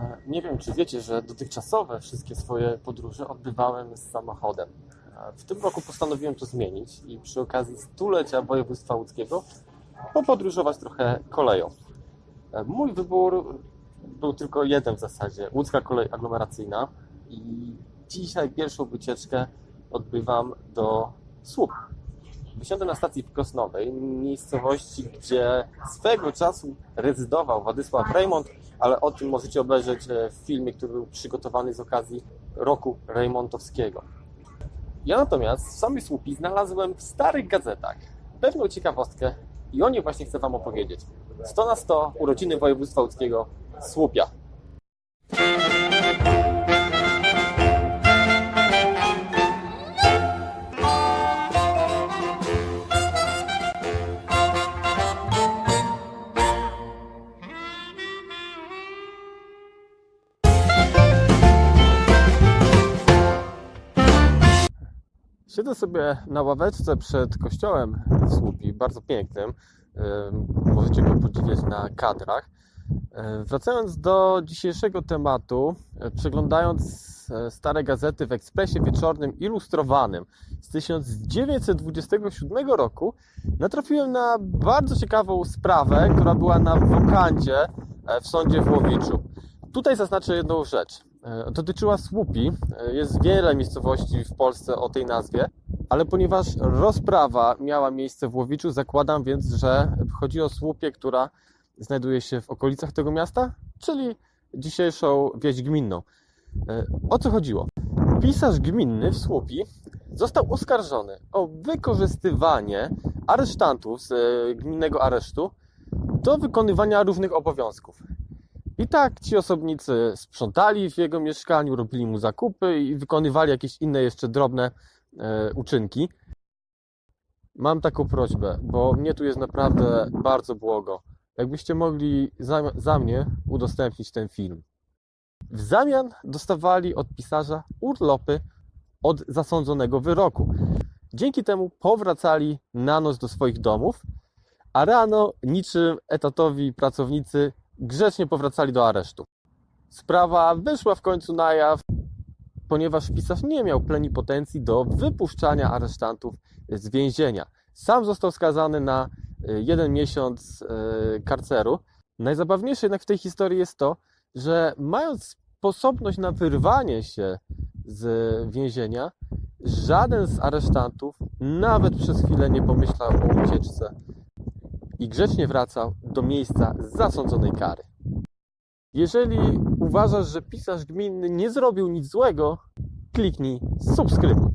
E, Nie wiem, czy wiecie, że dotychczasowe wszystkie swoje podróże odbywałem z samochodem. E, W tym roku postanowiłem to zmienić i przy okazji stulecia województwa łódzkiego popodróżować trochę koleją. E, Mój wybór był tylko jeden w zasadzie, łódzka kolej aglomeracyjna i dzisiaj pierwszą wycieczkę odbywam do Słup. Wysiądę na stacji Krosnowej, miejscowości, gdzie swego czasu rezydował Władysław Reymont, ale o tym możecie obejrzeć e, w filmie, który był przygotowany z okazji roku Reymontowskiego. Ja natomiast w samej Słupi znalazłem w starych gazetach pewną ciekawostkę i o niej właśnie chcę Wam opowiedzieć. 100 na 100 urodziny województwa łódzkiego Słupia. Siedzę sobie na ławeczce przed kościołem w Słupi, bardzo pięknym. Ym, Możecie go podziwiać na kadrach. Wracając do dzisiejszego tematu, e, przeglądając e, stare gazety w Ekspresie Wieczornym Ilustrowanym z 1927 roku, natrafiłem na bardzo ciekawą sprawę, która była na wokandzie e, w sądzie w Łowiczu. Tutaj zaznaczę jedną rzecz. E, Dotyczyła Słupi. E, Jest wiele miejscowości w Polsce o tej nazwie, ale ponieważ rozprawa miała miejsce w Łowiczu, zakładam więc, że chodzi o Słupię, która znajduje się w okolicach tego miasta, czyli dzisiejszą wieś gminną. E, O co chodziło? Pisarz gminny w Słupi został oskarżony o wykorzystywanie aresztantów z gminnego aresztu do wykonywania różnych obowiązków. I tak ci osobnicy sprzątali w jego mieszkaniu, robili mu zakupy i wykonywali jakieś inne jeszcze drobne e, uczynki. Mam taką prośbę, bo mnie tu jest naprawdę bardzo błogo. Jakbyście mogli za, za mnie udostępnić ten film. W zamian dostawali od pisarza urlopy od zasądzonego wyroku. Dzięki temu powracali na noc do swoich domów, a rano, niczym etatowi pracownicy, grzecznie powracali do aresztu. Sprawa wyszła w końcu na jaw, ponieważ pisarz nie miał plenipotencji do wypuszczania aresztantów z więzienia. Sam został skazany na y, jeden miesiąc y, karceru. Najzabawniejsze jednak w tej historii jest to, że mając sposobność na wyrwanie się z więzienia, żaden z aresztantów nawet przez chwilę nie pomyślał o ucieczce i grzecznie wracał do miejsca zasądzonej kary. Jeżeli uważasz, że pisarz gminny nie zrobił nic złego, kliknij subskrybuj.